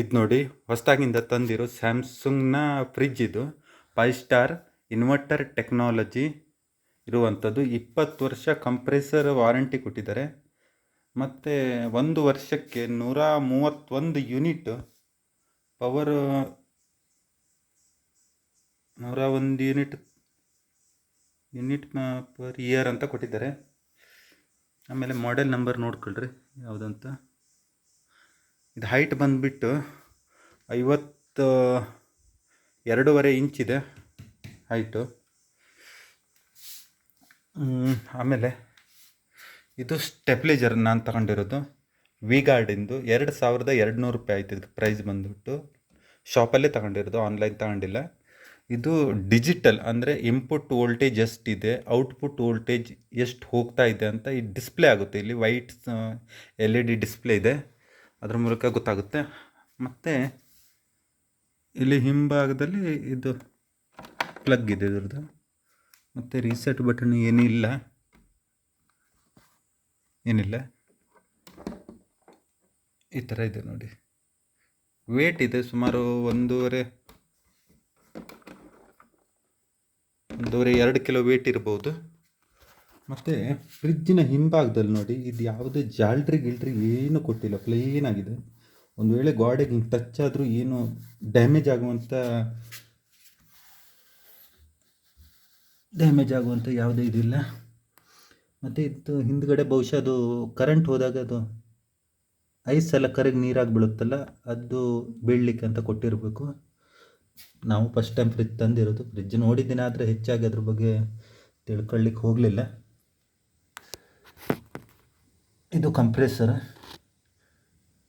ಇದು ನೋಡಿ, ಹೊಸದಾಗಿಂದ ತಂದಿರೋ ಸ್ಯಾಮ್ಸಂಗ್ನ ಫ್ರಿಜ್ ಇದು. ಫೈವ್ ಸ್ಟಾರ್ ಇನ್ವರ್ಟರ್ ಟೆಕ್ನಾಲಜಿ ಇರುವಂಥದ್ದು. ಇಪ್ಪತ್ತು ವರ್ಷ ಕಂಪ್ರೆಸರ್ ವಾರಂಟಿ ಕೊಟ್ಟಿದ್ದಾರೆ. ಮತ್ತು ಒಂದು ವರ್ಷಕ್ಕೆ ನೂರ ಮೂವತ್ತೊಂದು ಯೂನಿಟ್ ಪವರ್, ನೂರ ಒಂದು ಯೂನಿಟ್ ಯೂನಿಟ್ ಪರ್ ಇಯರ್ ಅಂತ ಕೊಟ್ಟಿದ್ದಾರೆ. ಆಮೇಲೆ ಮಾಡೆಲ್ ನಂಬರ್ ನೋಡ್ಕೊಳ್ರಿ, ಯಾವುದಂತ. ಇದು ಹೈಟ್ ಬಂದುಬಿಟ್ಟು ಐವತ್ತು, ಎರಡೂವರೆ ಇಂಚಿದೆ ಹೈಟು ಆಮೇಲೆ ಇದು ಸ್ಟೆಪ್ಲೈಜರ್ ನಾನು ತಗೊಂಡಿರೋದು. ವಿ ಗಾರ್ಡಿಂದು ಎರಡು ಸಾವಿರದ ಎರಡು ನೂರು ರೂಪಾಯಿ ಆಯ್ತು ಇದಕ್ಕೆ ಪ್ರೈಸ್ ಬಂದುಬಿಟ್ಟು. ಶಾಪಲ್ಲೇ ತಗೊಂಡಿರೋದು ಆನ್ಲೈನ್ ತಗೊಂಡಿಲ್ಲ. ಇದು ಡಿಜಿಟಲ್ ಅಂದರೆ ಇನ್ಪುಟ್ ವೋಲ್ಟೇಜ್ ಎಷ್ಟಿದೆ ಔಟ್ಪುಟ್ ವೋಲ್ಟೇಜ್ ಎಷ್ಟು ಹೋಗ್ತಾ ಇದೆ ಅಂತ ಈ ಡಿಸ್ಪ್ಲೇ ಆಗುತ್ತೆ. ಇಲ್ಲಿ white L E D display ಇದೆ. ಅದ್ರ ಮೂಲಕ ಗೊತ್ತಾಗುತ್ತೆ. ಮತ್ತು ಇಲ್ಲಿ ಹಿಂಭಾಗದಲ್ಲಿ ಇದು ಪ್ಲಗ್ ಇದೆ ಇದ್ರದ್ದು. ಮತ್ತು ರೀಸೆಟ್ ಬಟನ್ ಏನಿಲ್ಲ. ಏನಿಲ್ಲ. ಈ ಥರ ಇದೆ ನೋಡಿ. ವೇಟ್ ಇದೆ ಸುಮಾರು ಒಂದೂವರೆ ಒಂದೂವರೆ ಎರಡು ಕಿಲೋ ವೇಟ್ ಇರ್ಬೋದು. ಮತ್ತು ಫ್ರಿಜ್ಜಿನ ಹಿಂಭಾಗದಲ್ಲಿ ನೋಡಿ, ಇದು ಯಾವುದೇ ಜಾಲ್ಟ್ರಿ ಗಿಲ್ಟ್ರಿ ಏನೂ ಕೊಟ್ಟಿಲ್ಲ ಪ್ಲೇನ್ ಆಗಿದೆ. ಒಂದು ವೇಳೆ ಗೋಡೆಗೆ ಹಿಂಗೆ ಟಚ್ ಆದರೂ ಏನು ಡ್ಯಾಮೇಜ್ ಆಗುವಂಥ ಡ್ಯಾಮೇಜ್ ಆಗುವಂಥ ಯಾವುದೇ ಇದಿಲ್ಲ. ಮತ್ತು ಇದು ಹಿಂದ್ಗಡೆ ಬಹುಶಃ ಅದು ಕರೆಂಟ್ ಹೋದಾಗ ಅದು ಐಸ್ ಎಲ್ಲ ಕರಗಿ ನೀರಾಗಿ ಬೀಳುತ್ತಲ್ಲ, ಅದು ಬೀಳಲಿಕ್ಕೆ ಅಂತ ಕೊಟ್ಟಿರಬೇಕು. ನಾವು ಫಸ್ಟ್ ಟೈಮ್ ಫ್ರಿಜ್ ತಂದಿರೋದು. ಫ್ರಿಜ್ ನೋಡಿದ್ದೀನಿ ಆದರೆ ಹೆಚ್ಚಾಗಿ ಅದ್ರ ಬಗ್ಗೆ ತಿಳ್ಕೊಳ್ಳಿಕ್ಕೆ ಹೋಗಲಿಲ್ಲ. ಇದು ಕಂಪ್ರೆಸರ್,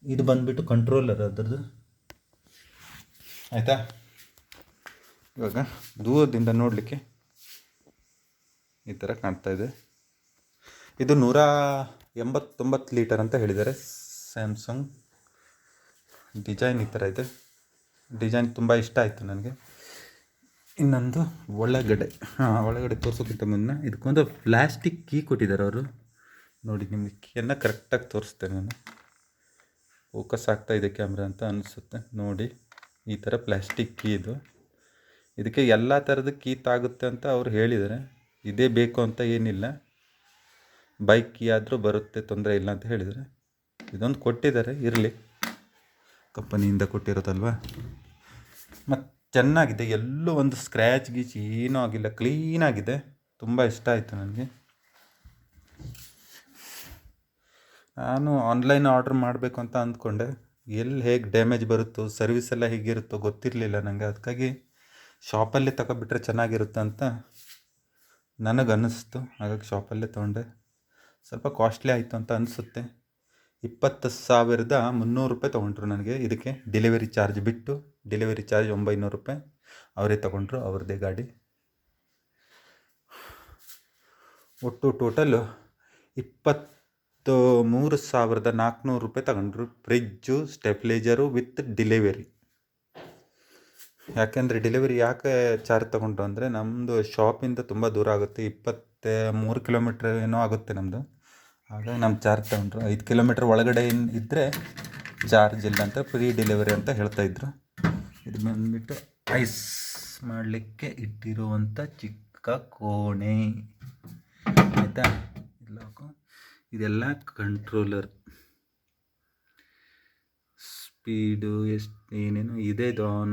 ಇದು ಬಂದುಬಿಟ್ಟು ಕಂಟ್ರೋಲರ್ ಅದರದ್ದು. ಆಯಿತಾ? ಇವಾಗ ದೂರದಿಂದ ನೋಡಲಿಕ್ಕೆ ಈ ಥರ ಕಾಣ್ತಾ ಇದೆ. ಇದು ನೂರ ಎಂಬತ್ತೊಂಬತ್ತು ಲೀಟರ್ ಅಂತ ಹೇಳಿದ್ದಾರೆ. ಸ್ಯಾಮ್ಸಂಗ್ ಡಿಸೈನ್ ಈ ಥರ ಇದೆ. ಡಿಸೈನ್ ತುಂಬ ಇಷ್ಟ ಆಯಿತು ನನಗೆ. ಇನ್ನೊಂದು ಒಳಗಡೆ, ಹಾಂ, ಒಳಗಡೆ ತೋರಿಸೋಕ್ಕಿಂತ ಮುನ್ನ ಇದಕ್ಕೊಂದು ಪ್ಲ್ಯಾಸ್ಟಿಕ್ ಕೀ ಕೊಟ್ಟಿದ್ದಾರೆ ಅವರು. ನೋಡಿ ನಿಮಗೆ ಕೀಯನ್ನು ಕರೆಕ್ಟಾಗಿ ತೋರಿಸ್ತೇನೆ ನಾನು. ಫೋಕಸ್ ಆಗ್ತಾ ಇದೆ ಕ್ಯಾಮ್ರಾ ಅಂತ ಅನಿಸುತ್ತೆ. ನೋಡಿ, ಈ ಥರ ಪ್ಲಾಸ್ಟಿಕ್ ಕೀ ಇದು. ಇದಕ್ಕೆ ಎಲ್ಲ ಥರದ ಕೀ ತಾಗುತ್ತೆ ಅಂತ ಅವ್ರು ಹೇಳಿದ್ದಾರೆ. ಇದೇ ಬೇಕು ಅಂತ ಏನಿಲ್ಲ. ಬೈಕ್ ಕೀ ಆದರೂ ಬರುತ್ತೆ, ತೊಂದರೆ ಇಲ್ಲ ಅಂತ ಹೇಳಿದರೆ ಇದೊಂದು ಕೊಟ್ಟಿದ್ದಾರೆ, ಇರಲಿ. ಕಂಪನಿಯಿಂದ ಕೊಟ್ಟಿರೋದಲ್ವಾ? ಮತ್ತು ಚೆನ್ನಾಗಿದೆ. ಎಲ್ಲೂ ಒಂದು ಸ್ಕ್ರ್ಯಾಚ್ ಗೀಚ್ ಏನೂ ಆಗಿಲ್ಲ. ಕ್ಲೀನಾಗಿದೆ ತುಂಬ ಇಷ್ಟ ಆಯಿತು ನನಗೆ. ನಾನು ಆನ್ಲೈನ್ ಆರ್ಡ್ರ್ ಮಾಡಬೇಕು ಅಂತ ಅಂದ್ಕೊಂಡೆ. ಎಲ್ಲಿ ಹೇಗೆ ಡ್ಯಾಮೇಜ್ ಬರುತ್ತೋ ಸರ್ವಿಸ್ ಎಲ್ಲ ಹೇಗಿರುತ್ತೋ ಗೊತ್ತಿರಲಿಲ್ಲ ನನಗೆ ಅದಕ್ಕಾಗಿ ಶಾಪಲ್ಲೇ ತಗೊಬಿಟ್ರೆ ಚೆನ್ನಾಗಿರುತ್ತೆ ಅಂತ ನನಗೆ ಅನ್ನಿಸ್ತು ಹಾಗಾಗಿ ಶಾಪಲ್ಲೇ ತೊಗೊಂಡೆ. ಸ್ವಲ್ಪ ಕಾಸ್ಟ್ಲಿ ಆಯಿತು ಅಂತ ಅನಿಸುತ್ತೆ. ಇಪ್ಪತ್ತು ಸಾವಿರದ ಮುನ್ನೂರು ರೂಪಾಯಿ ತೊಗೊಂಡ್ರು ನನಗೆ. ಇದಕ್ಕೆ ಡೆಲಿವರಿ ಚಾರ್ಜ್ ಬಿಟ್ಟು ಡೆಲಿವರಿ ಚಾರ್ಜ್ ಒಂಬೈನೂರು ರೂಪಾಯಿ ಅವರೇ ತೊಗೊಂಡ್ರು ಅವ್ರದ್ದೇ ಗಾಡಿ. ಒಟ್ಟು ಟೋಟಲು ಇಪ್ಪತ್ತು ಮೂರು ಸಾವಿರದ ನಾಲ್ಕುನೂರು ರೂಪಾಯಿ ತಗೊಂಡ್ರು. Fridge stabiliser with delivery. ಯಾಕೆಂದರೆ ಡೆಲಿವರಿ ಯಾಕೆ ಚಾರ್ಜ್ ತೊಗೊಂಡ್ರು ಅಂದರೆ ನಮ್ಮದು ಶಾಪಿಂದ ತುಂಬ ದೂರ ಆಗುತ್ತೆ. ಇಪ್ಪತ್ತ ಮೂರು ಕಿಲೋಮೀಟ್ರ್ ಏನೋ ಆಗುತ್ತೆ ನಮ್ಮದು ಹಾಗಾಗಿ ನಮ್ಮ ಚಾರ್ಜ್ ತಗೊಂಡ್ರು. ಐದು ಕಿಲೋಮೀಟ್ರ್ ಒಳಗಡೆ ಇದ್ದರೆ ಚಾರ್ಜ್ ಇಲ್ಲ ಅಂತ ಫ್ರೀ ಡೆಲಿವರಿ ಅಂತ ಹೇಳ್ತಾಯಿದ್ರು ಇದು ಬಂದುಬಿಟ್ಟು ಐಸ್ ಮಾಡಲಿಕ್ಕೆ ಇಟ್ಟಿರುವಂಥ ಚಿಕ್ಕ ಕೋಣೆ. ಆಯಿತಾ? ಇಲ್ಲ ಇದೆಲ್ಲ ಕಂಟ್ರೋಲರ್ ಸ್ಪೀಡು ಎಷ್ಟು, ಏನೇನು ಇದೆ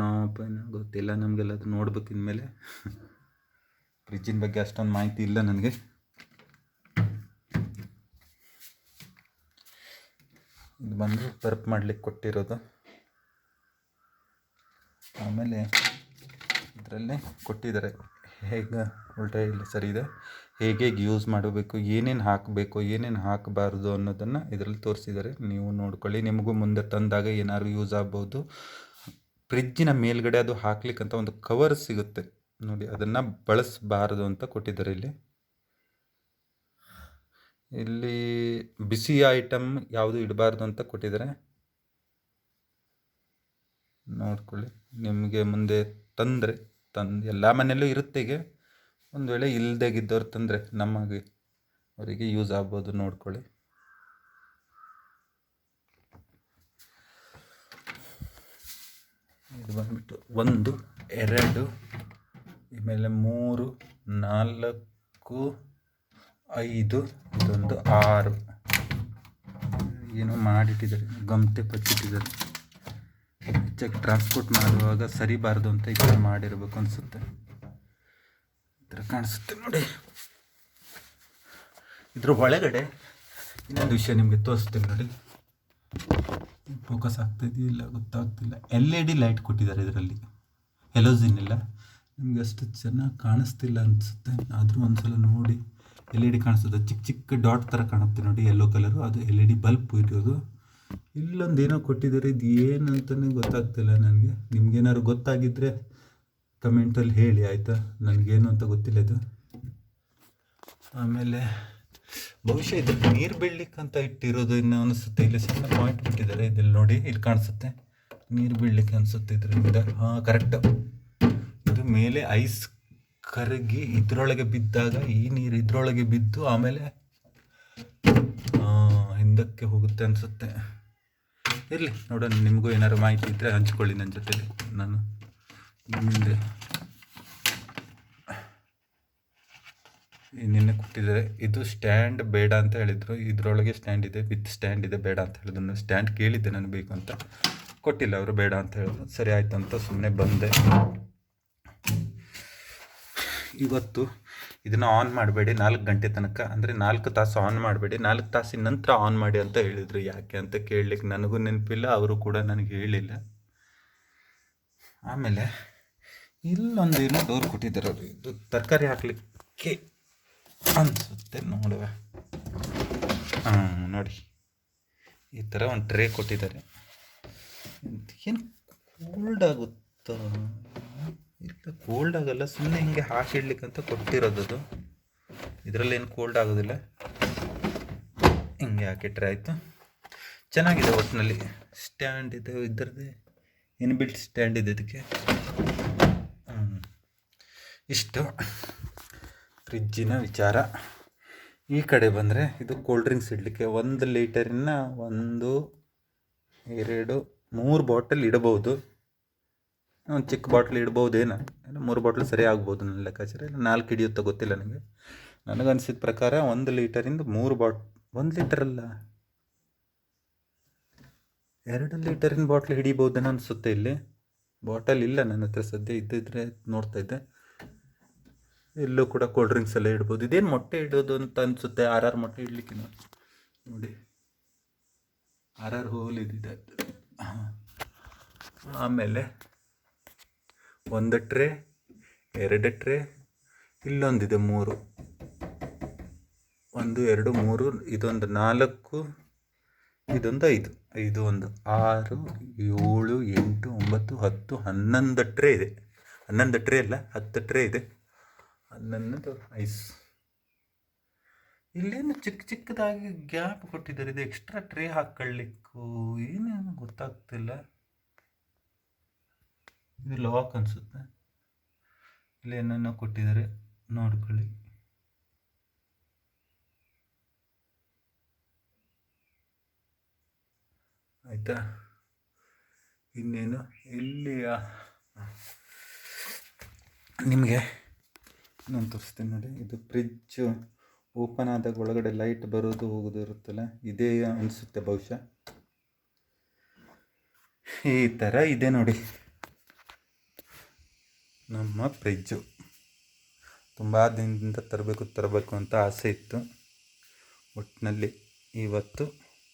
ಆಫ್ ಗೊತ್ತಿಲ್ಲ, ನಮಗೆಲ್ಲ ಅದು ನೋಡ್ಬೇಕು ಇನ್ಮೇಲೆ. ಫ್ರಿಜ್ಜಿನ ಬಗ್ಗೆ ಅಷ್ಟೊಂದು ಮಾಹಿತಿ ಇಲ್ಲ ನನಗೆ. ಇದು ಬಂದು ಬರ್ಪ್ ಮಾಡಲಿಕ್ಕೆ ಕೊಟ್ಟಿರೋದು. ಆಮೇಲೆ ಇದರಲ್ಲೇ ಕೊಟ್ಟಿದ್ದಾರೆ. ಹೇಗೆ ಉಲ್ಟಾ ಇಲ್ಲ ಸರಿ ಇದೆ? ಹೇಗೆ ಯೂಸ್ ಮಾಡಬೇಕು? ಏನೇನು ಹಾಕಬೇಕು? ಏನೇನು ಹಾಕಬಾರ್ದು ಅನ್ನೋದನ್ನು ಇದರಲ್ಲಿ ತೋರಿಸಿದ್ದಾರೆ. ನೀವು ನೋಡ್ಕೊಳ್ಳಿ. ನಿಮಗೂ ಮುಂದೆ ತಂದಾಗ ಏನಾದ್ರು ಯೂಸ್ ಆಗ್ಬೋದು. ಫ್ರಿಜ್ಜಿನ ಮೇಲ್ಗಡೆ ಅದು ಹಾಕ್ಲಿಕ್ಕಂತ ಒಂದು ಕವರ್ ಸಿಗುತ್ತೆ. ನೋಡಿ, ಅದನ್ನು ಬಳಸಬಾರ್ದು ಅಂತ ಕೊಟ್ಟಿದ್ದಾರೆ ಇಲ್ಲಿ. ಇಲ್ಲಿ ಬಿಸಿ ಐಟಮ್ ಯಾವುದು ಇಡಬಾರ್ದು ಅಂತ ಕೊಟ್ಟಿದ್ದಾರೆ. ನೋಡ್ಕೊಳ್ಳಿ. ನಿಮಗೆ ಮುಂದೆ ತಂದರೆ ತಂದು ಎಲ್ಲ ಮನೆಯಲ್ಲೂ ಇರುತ್ತೆ ಈಗ ಒಂದು ವೇಳೆ ಇಲ್ಲದಾಗಿದ್ದವ್ರು ತಂದರೆ ನಮಗೆ ಅವರಿಗೆ ಯೂಸ್ ಆಗ್ಬೋದು ನೋಡ್ಕೊಳ್ಳಿ. ಇದು ಬಂದುಬಿಟ್ಟು ಒಂದು, ಎರಡು ಆಮೇಲೆ ಮೂರು, ನಾಲ್ಕು, ಐದು, ಇದೊಂದು ಆರು. ಏನೋ ಮಾಡಿಟ್ಟಿದ್ದಾರೆ ಗಮ್ತೆ ಪಚ್ಚಿಟ್ಟಿದ್ದಾರೆ. ಹೆಚ್ಚಾಗಿ ಟ್ರಾನ್ಸ್ಪೋರ್ಟ್ ಮಾಡುವಾಗ ಸರಿಬಾರ್ದು ಅಂತ ಈ ಥರ ಮಾಡಿರ್ಬೇಕು ಅನಿಸುತ್ತೆ. ಈ ಥರ ಕಾಣಿಸುತ್ತೆ ನೋಡಿ. ಇದ್ರ ಒಳಗಡೆ ಇನ್ನೊಂದು ವಿಷಯ ನಿಮಗೆ ತೋರಿಸ್ತೀನಿ ನೋಡಿ. ಫೋಕಸ್ ಆಗ್ತಾ ಇಲ್ಲ ಗೊತ್ತಾಗ್ತಿಲ್ಲ. ಎಲ್ ಇ ಡಿ ಲೈಟ್ ಕೊಟ್ಟಿದ್ದಾರೆ ಇದರಲ್ಲಿ. ಎಲೋಜಿನ್ ಇಲ್ಲ. ನಿಮ್ಗೆ ಅಷ್ಟು ಚೆನ್ನಾಗಿ ಕಾಣಿಸ್ತಿಲ್ಲ ಅನಿಸುತ್ತೆ. ಆದರೂ ಒಂದ್ಸಲ ನೋಡಿ. ಎಲ್ ಇ ಡಿ ಕಾಣಿಸ್ತದೆ ಚಿಕ್ಕ ಚಿಕ್ಕ ಡಾಟ್ ಥರ ಕಾಣುತ್ತೆ ನೋಡಿ. ಯೆಲ್ಲೋ ಕಲರು ಅದು ಎಲ್ ಇ ಡಿ ಬಲ್ಬ್ ಇರೋದು. ಇಲ್ಲೊಂದು ಏನೋ ಕೊಟ್ಟಿದ್ದಾರೆ, ಇದು ಏನು ಅಂತಲೇ ಗೊತ್ತಾಗ್ತಿಲ್ಲ ನನಗೆ. ನಿಮ್ಗೇನಾದ್ರು ಗೊತ್ತಾಗಿದ್ದರೆ ಕಮೆಂಟಲ್ಲಿ ಹೇಳಿ, ಆಯಿತಾ? ನನಗೇನು ಅಂತ ಗೊತ್ತಿಲ್ಲ ಇದು. ಆಮೇಲೆ ಬಹುಶಃ ಇದು ನೀರು ಬೀಳ್ಲಿಕ್ಕೆ ಅಂತ ಇಟ್ಟಿರೋದು ಇನ್ನೂ ಅನಿಸುತ್ತೆ. ಇಲ್ಲಿ ಸಣ್ಣ ಪಾಯಿಂಟ್ ಬಿಟ್ಟಿದ್ದಾರೆ ಇದಲ್ಲಿ ನೋಡಿ, ಇಲ್ಲಿ ಕಾಣಿಸುತ್ತೆ. ನೀರು ಬೀಳ್ಲಿಕ್ಕೆ ಅನಿಸುತ್ತೆ ಇದರಿಂದ. ಹಾಂ ಕರೆಕ್ಟ್ ಇದು ಮೇಲೆ ಐಸ್ ಕರಗಿ ಇದರೊಳಗೆ ಬಿದ್ದಾಗ ಈ ನೀರು ಇದರೊಳಗೆ ಬಿದ್ದು ಆಮೇಲೆ ಹಿಂದಕ್ಕೆ ಹೋಗುತ್ತೆ ಅನಿಸುತ್ತೆ. ಇರಲಿ, ನೋಡೋಣ, ನಿಮಗೂ ಏನಾದ್ರು ಮಾಹಿತಿ ಇದ್ದರೆ ಹಂಚ್ಕೊಳ್ಳಿ ನನ್ನ ಜೊತೆಲಿ. ನಾನು ಮುಂದೆ ನಿನ್ನೆ ಕೊಟ್ಟಿದ್ದಾರೆ. ಇದು ಸ್ಟ್ಯಾಂಡ್ ಬೇಡ ಅಂತ ಹೇಳಿದರು. ಇದರೊಳಗೆ ಸ್ಟ್ಯಾಂಡ್ ಇದೆ ವಿತ್ ಸ್ಟ್ಯಾಂಡ್ ಇದೆ, ಬೇಡ ಅಂತ ಹೇಳಿದ್ರು. ಸ್ಟ್ಯಾಂಡ್ ಕೇಳಿದ್ದೆ ನಾನು ಬೇಕು ಅಂತ. ಕೊಟ್ಟಿಲ್ಲ, ಅವರು ಬೇಡ ಅಂತ ಹೇಳಿದ್ರು. ಸರಿ, ಆಯ್ತು ಅಂತ ಸುಮ್ಮನೆ ಬಂದೆ. ಇವತ್ತು ಇದನ್ನು ಆನ್ ಮಾಡಬೇಡಿ, ನಾಲ್ಕು ಗಂಟೆ ತನಕ, ಅಂದರೆ ನಾಲ್ಕು ತಾಸು ಆನ್ ಮಾಡಬೇಡಿ, ನಾಲ್ಕು ತಾಸಿನ ನಂತರ ಆನ್ ಮಾಡಿ ಅಂತ ಹೇಳಿದರು ಯಾಕೆ ಅಂತ ಕೇಳಲಿಕ್ಕೆ ನನಗೂ ನೆನಪಿಲ್ಲ, ಅವರು ಕೂಡ ನನಗೆ ಹೇಳಿಲ್ಲ. ಆಮೇಲೆ ಇಲ್ಲೊಂದೇನು ಡೋರ್ ಕೊಟ್ಟಿದ್ದಾರೆ ಅವರು, ಇದು ತರಕಾರಿ ಹಾಕಲಿಕ್ಕೆ ಅನಿಸುತ್ತೆ ನೋಡುವ. ಹಾಂ, ನೋಡಿ, ಈ ಥರ ಒಂದು ಟ್ರೇ ಕೊಟ್ಟಿದ್ದಾರೆ. ಏನು ಕೋಲ್ಡ್ ಆಗುತ್ತಾ? ಇಲ್ಲ ಕೋಲ್ಡ್ ಆಗಲ್ಲ ಸುಮ್ಮನೆ ಹಿಂಗೆ ಹಾಕಿಡ್ಲಿಕ್ಕೆ ಅಂತ ಕೊಟ್ಟಿರೋದು ಅದು. ಇದರಲ್ಲಿ ಏನು ಕೋಲ್ಡ್ ಆಗೋದಿಲ್ಲ. ಹಿಂಗೆ ಹಾಕಿಟ್ರೆ ಆಯಿತು. ಚೆನ್ನಾಗಿದೆ ಒಟ್ಟಿನಲ್ಲಿ ಸ್ಟ್ಯಾಂಡ್ ಇದೆ, ಇದರದ್ದೇ ಇನ್ಬಿಲ್ಟ್ ಸ್ಟ್ಯಾಂಡ್ ಇದೆ ಇದಕ್ಕೆ. ಇಷ್ಟು ಫ್ರಿಜ್ಜಿನ ವಿಚಾರ. ಈ ಕಡೆ ಬಂದರೆ ಇದು ಕೋಲ್ಡ್ ಡ್ರಿಂಕ್ಸ್ ಇಡಲಿಕ್ಕೆ ಒಂದು ಲೀಟರಿನ ಒಂದು, ಎರಡು, ಮೂರು ಬಾಟಲ್ ಇಡಬಹುದು. ಒಂದು ಚಿಕ್ಕ ಬಾಟ್ಲ್ ಇಡ್ಬೋದೇನೋ? ಮೂರು ಬಾಟ್ಲ್ ಸರಿ ಆಗ್ಬೋದು ನನ್ನ ಲೆಕ್ಕಾಚಾರ. ಇಲ್ಲ, ನಾಲ್ಕು ಹಿಡಿಯುತ್ತೋ ಗೊತ್ತಿಲ್ಲ ನನಗೆ ನನಗನ್ಸಿದ ಪ್ರಕಾರ ಒಂದು ಲೀಟರಿಂದ ಮೂರು ಬಾಟ್, ಒಂದು ಲೀಟರ್ ಅಲ್ಲ ಎರಡು ಲೀಟರಿನ ಬಾಟ್ಲ್ ಹಿಡಿಬೋದೇನೋ ಅನಿಸುತ್ತೆ ಇಲ್ಲಿ. ಬಾಟಲ್ ಇಲ್ಲ ನನ್ನ ಹತ್ರ ಸದ್ಯ, ಇದ್ದಿದ್ರೆ ನೋಡ್ತಾ ಇದ್ದೆ. ಎಲ್ಲೂ ಕೂಡ ಕೋಲ್ಡ್ ಡ್ರಿಂಕ್ಸ್ ಎಲ್ಲ ಇಡ್ಬೋದು. ಇದೇನು ಮೊಟ್ಟೆ ಇಡೋದು ಅಂತ ಅನಿಸುತ್ತೆ? ಆರ್ ಆರ್ ಮೊಟ್ಟೆ ಇಡ್ಲಿಕ್ಕೆ ನೋಡಿ. ಆರ್ ಆರ್ ಹೋಲ್ ಇದ್ದಿದೆ. ಆಮೇಲೆ ಒಂದು ಟ್ರೇ ಎರಡು ಟ್ರೇ ಇಲ್ಲೊಂದಿದೆ ಮೂರು. ಒಂದು, ಎರಡು, ಮೂರು, ಇದೊಂದು ನಾಲ್ಕು, ಇದೊಂದು ಐದು. ಐದು, ಒಂದು, ಆರು, ಏಳು, ಎಂಟು, ಒಂಬತ್ತು, ಹತ್ತು ಹನ್ನೊಂದು ಟ್ರೇ ಇದೆ. ಹನ್ನೊಂದು ಟ್ರೇ ಅಲ್ಲ ಹತ್ತು ಟ್ರೇ ಇದೆ. ಹನ್ನೊಂದು, ಐಸ್. ಇಲ್ಲೇನು ಚಿಕ್ಕ ಚಿಕ್ಕದಾಗಿ ಗ್ಯಾಪ್ ಕೊಟ್ಟಿದ್ದಾರೆ. ಇದು ಎಕ್ಸ್ಟ್ರಾ ಟ್ರೇ ಹಾಕೊಳ್ಳಿಕ್ಕೂ ಏನೇನು ಗೊತ್ತಾಗ್ತಿಲ್ಲ. ಇದು ಲಾಕ್ ಅನಿಸುತ್ತೆ. ಇಲ್ಲಿ ಏನನ್ನ ಕೊಟ್ಟಿದ್ದಾರೆ, ನೋಡ್ಕೊಳ್ಳಿ. ಆಯಿತಾ? ಇನ್ನೇನು? ಇಲ್ಲಿ ನಿಮಗೆ ನಾನು ತೋರಿಸ್ತೀನಿ ನೋಡಿ. ಇದು ಫ್ರಿಜ್ ಓಪನ್ ಆದಾಗ ಒಳಗಡೆ ಲೈಟ್ ಬರೋದು ಹೋಗೋದು ಇರುತ್ತಲ್ಲ, ಇದೇ ಅನಿಸುತ್ತೆ ಬಹುಶಃ. ಈ ಥರ ಇದೆ ನೋಡಿ. ನಮ್ಮ ಫ್ರಿಜ್ಜು ತುಂಬ ದಿನದಿಂದ ತರಬೇಕು ತರಬೇಕು ಅಂತ ಆಸೆ ಇತ್ತು. ಒಟ್ಟಿನಲ್ಲಿ ಇವತ್ತು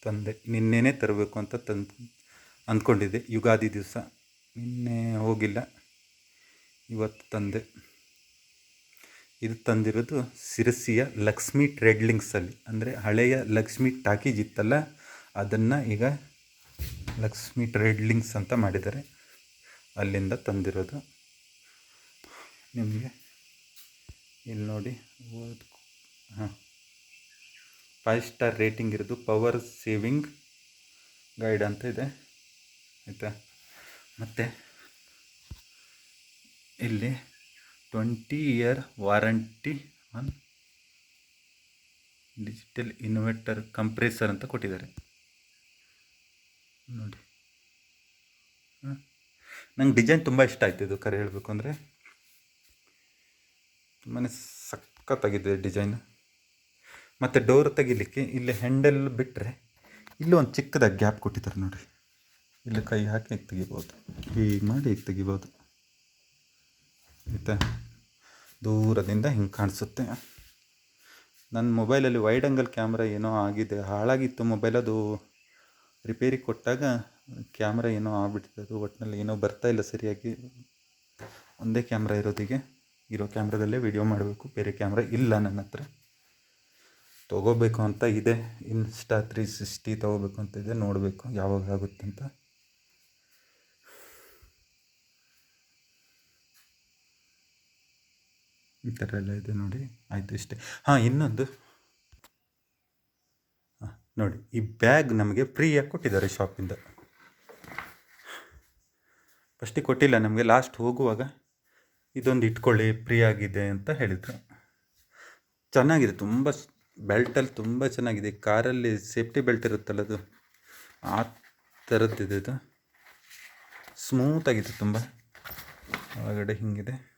ತಂದೆ, ನಿನ್ನೆನೇ ತರಬೇಕು ಅಂತ ತಂದು, ಅಂದ್ಕೊಂಡಿದ್ದೆ. ಯುಗಾದಿ ದಿವಸ. ನಿನ್ನೆ ಹೋಗಿಲ್ಲ. ಇವತ್ತು ತಂದೆ. ಇದು ತಂದಿರೋದು ಸಿರಸಿಯ ಲಕ್ಷ್ಮಿ ಟ್ರೇಡ್ಲಿಂಗ್ಸಲ್ಲಿ ಅಂದರೆ ಹಳೆಯ ಲಕ್ಷ್ಮಿ ಟಾಕೀಜ್ ಇತ್ತಲ್ಲ, ಅದನ್ನು ಈಗ ಲಕ್ಷ್ಮಿ ಟ್ರೇಡ್ಲಿಂಗ್ಸ್ ಅಂತ ಮಾಡಿದ್ದಾರೆ. ಅಲ್ಲಿಂದ ತಂದಿರೋದು. ನಿಮಗೆ? ಇಲ್ಲಿ ನೋಡಿ ಹಾಂ. ಫೈವ್ ಸ್ಟಾರ್ ರೇಟಿಂಗ್ ಇರೋದು ಪವರ್ ಸೇವಿಂಗ್ ಗೈಡ್ ಅಂತ ಇದೆ. ಆಯಿತಾ? ಮತ್ತು ಇಲ್ಲಿ twenty year warranty on digital inverter compressor ಅಂತ ಕೊಟ್ಟಿದ್ದಾರೆ. ನೋಡಿ. ನಂಗೆ ಡಿಸೈನ್ ತುಂಬ ಇಷ್ಟ ಆಯ್ತು ಇದು ಕರೆ ಹೇಳಬೇಕು ಅಂದರೆ. ತುಂಬಾ ಸಖತ್ತಾಗಿದೆ ಡಿಸೈನ್. ಮತ್ತು ಡೋರ್ ತೆಗಿಲಿಕ್ಕೆ ಇಲ್ಲಿ ಹ್ಯಾಂಡಲ್ ಬಿಟ್ಟರೆ ಇಲ್ಲಿ ಒಂದು ಚಿಕ್ಕದಾಗಿ ಗ್ಯಾಪ್ ಕೊಟ್ಟಿದ್ದಾರೆ ನೋಡಿ ಇಲ್ಲಿ ಕೈ ಹಾಕಿ ಈಗ ತೆಗಿಬೋದು. ಹೀಗೆ ಮಾಡಿ ಈಗ ತೆಗಿಬೋದು. ಆಯಿತಾ? ದೂರದಿಂದ ಹಿಂಗೆ ಕಾಣಿಸುತ್ತೆ. ನನ್ನ ಮೊಬೈಲಲ್ಲಿ ವೈಡ್ ಆ್ಯಂಗಲ್ ಕ್ಯಾಮ್ರಾ ಏನೋ ಆಗಿದೆ. ಹಾಳಾಗಿತ್ತು ಮೊಬೈಲ್ ಅದು. ರಿಪೇರಿ ಕೊಟ್ಟಾಗ ಕ್ಯಾಮ್ರಾ ಏನೋ ಆಗ್ಬಿಟ್ಟಿದೆ. ಅದು ಒಟ್ಟಿನಲ್ಲಿ ಏನೋ ಬರ್ತಾ ಇಲ್ಲ ಸರಿಯಾಗಿ. ಒಂದೇ ಕ್ಯಾಮ್ರಾ ಇರೋದಿಗೆ ಇರೋ ಕ್ಯಾಮ್ರಾದಲ್ಲೇ ವಿಡಿಯೋ ಮಾಡಬೇಕು. ಬೇರೆ ಕ್ಯಾಮ್ರಾ ಇಲ್ಲ ನನ್ನ ಹತ್ರ. ತೊಗೋಬೇಕು ಅಂತ ಇದೆ. ಇನ್ಸ್ಟಾ ತ್ರೀ ಸಿಕ್ಸ್ಟಿ ತೊಗೋಬೇಕು ಅಂತ ಇದೆ. ನೋಡಬೇಕು ಯಾವಾಗ ಆಗುತ್ತೆ ಅಂತ. ಈ ಥರ ಎಲ್ಲ ಇದೆ ನೋಡಿ. ಆಯಿತು ಇಷ್ಟೇ. ಹಾಂ, ಇನ್ನೊಂದು. ಹಾಂ, ನೋಡಿ. ಈ ಬ್ಯಾಗ್ ನಮಗೆ ಫ್ರೀಯಾಗಿ ಕೊಟ್ಟಿದ್ದಾರೆ ಶಾಪಿಂದ. ಫಸ್ಟಿಗೆ ಕೊಟ್ಟಿಲ್ಲ, ನಮಗೆ ಲಾಸ್ಟ್ ಹೋಗುವಾಗ. ಇದೊಂದು ಇಟ್ಕೊಳ್ಳಿ ಫ್ರೀ ಆಗಿದೆ ಅಂತ ಹೇಳಿದರು. ಚೆನ್ನಾಗಿದೆ, ತುಂಬ ಬೆಲ್ಟಲ್ಲಿ ತುಂಬ ಚೆನ್ನಾಗಿದೆ. ಕಾರಲ್ಲಿ ಸೇಫ್ಟಿ ಬೆಲ್ಟ್ ಇರುತ್ತಲ್ಲ ಅದು? ಆ ಥರದ್ದಿದೆ ಇದು. ಸ್ಮೂತಾಗಿದೆ ತುಂಬ. ಒಳಗಡೆ ಹಿಂಗಿದೆ.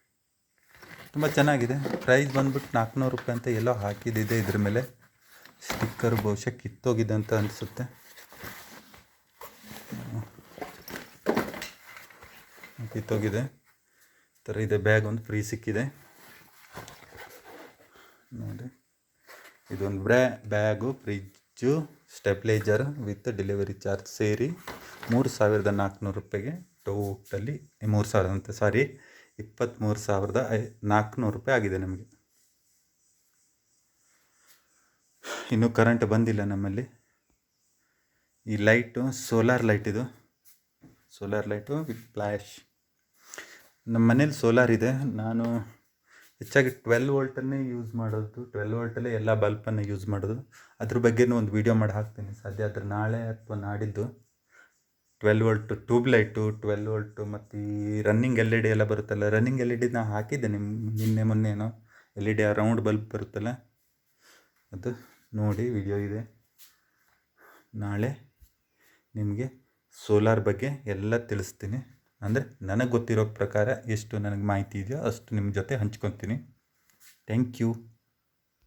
ತುಂಬ ಚೆನ್ನಾಗಿದೆ. ಪ್ರೈಸ್ ಬಂದ್ಬಿಟ್ಟು ನಾಲ್ಕುನೂರು ರೂಪಾಯಿ ಅಂತ ಎಲ್ಲೋ ಹಾಕಿದ್ದಿದೆ ಇದ್ರ ಮೇಲೆ. ಸ್ಟಿಕ್ಕರ್ ಬಹುಶಃ ಕಿತ್ತೋಗಿದೆ ಅಂತ ಅನಿಸುತ್ತೆ. ಕಿತ್ತೋಗಿದೆ. ಥರ ಇದೆ ಬ್ಯಾಗ್ ಒಂದು ಫ್ರೀ ಸಿಕ್ಕಿದೆ. ನೋಡಿ. ಇದೊಂದು ಬ್ರ್ಯಾ, bag, fridge, stabiliser with delivery charge ಸೇರಿ ಮೂರು ಸಾವಿರದ ನಾಲ್ಕುನೂರು ರೂಪಾಯಿಗೆ ಟೋಟಲಿ ಮೂರು ಸಾವಿರದ ಅಂತ, ಸಾರಿ, ಇಪ್ಪತ್ತ್ಮೂರು ಸಾವಿರದ ಐ, ನಾಲ್ಕುನೂರು ರೂಪಾಯಿ ಆಗಿದೆ ನಮಗೆ. ಇನ್ನೂ ಕರೆಂಟ್ ಬಂದಿಲ್ಲ ನಮ್ಮಲ್ಲಿ. ಈ ಲೈಟು ಸೋಲಾರ್ ಲೈಟ್ ಇದು. ಸೋಲಾರ್ ಲೈಟು ವಿತ್ ಫ್ಲ್ಯಾಶ್ ನಮ್ಮ ಮನೇಲಿ ಸೋಲಾರ್ ಇದೆ. ನಾನು ಹೆಚ್ಚಾಗಿ ಟ್ವೆಲ್ ವೋಲ್ಟನ್ನೇ ಯೂಸ್ ಮಾಡೋದು. ಟ್ವೆಲ್ ವೋಲ್ಟಲ್ಲೇ ಎಲ್ಲ ಬಲ್ಪನ್ನು ಯೂಸ್ ಮಾಡೋದು. ಅದ್ರ ಬಗ್ಗೆನೂ ಒಂದು ವೀಡಿಯೋ ಮಾಡಿ ಹಾಕ್ತೀನಿ. ಸಾಧ್ಯ ಆದರೆ ನಾಳೆ ಅಥವಾ ನಾಡಿದ್ದು twelve volt tube light twelve volt ಮತ್ತು ಈ ರನ್ನಿಂಗ್ ಎಲ್ ಇ ಡಿ ಎಲ್ಲ ಬರುತ್ತಲ್ಲ ರನ್ನಿಂಗ್ ಎಲ್ ಇ ಡಿ ನಾ ಹಾಕಿದ್ದೆ ನಿಮ್ಮ ನಿನ್ನೆ ಮೊನ್ನೆನೋ. L E D round bulb ಬರುತ್ತಲ್ಲ, ಅದು ನೋಡಿ ವಿಡಿಯೋ ಇದೆ. ನಾಳೆ ನಿಮಗೆ ಸೋಲಾರ್ ಬಗ್ಗೆ ಎಲ್ಲ ತಿಳಿಸ್ತೀನಿ. ಅಂದರೆ ನನಗೆ ಗೊತ್ತಿರೋ ಪ್ರಕಾರ ಎಷ್ಟು ನನಗೆ ಮಾಹಿತಿ ಇದೆಯೋ ಅಷ್ಟು ನಿಮ್ಮ ಜೊತೆ ಹಂಚ್ಕೊತೀನಿ. Thank you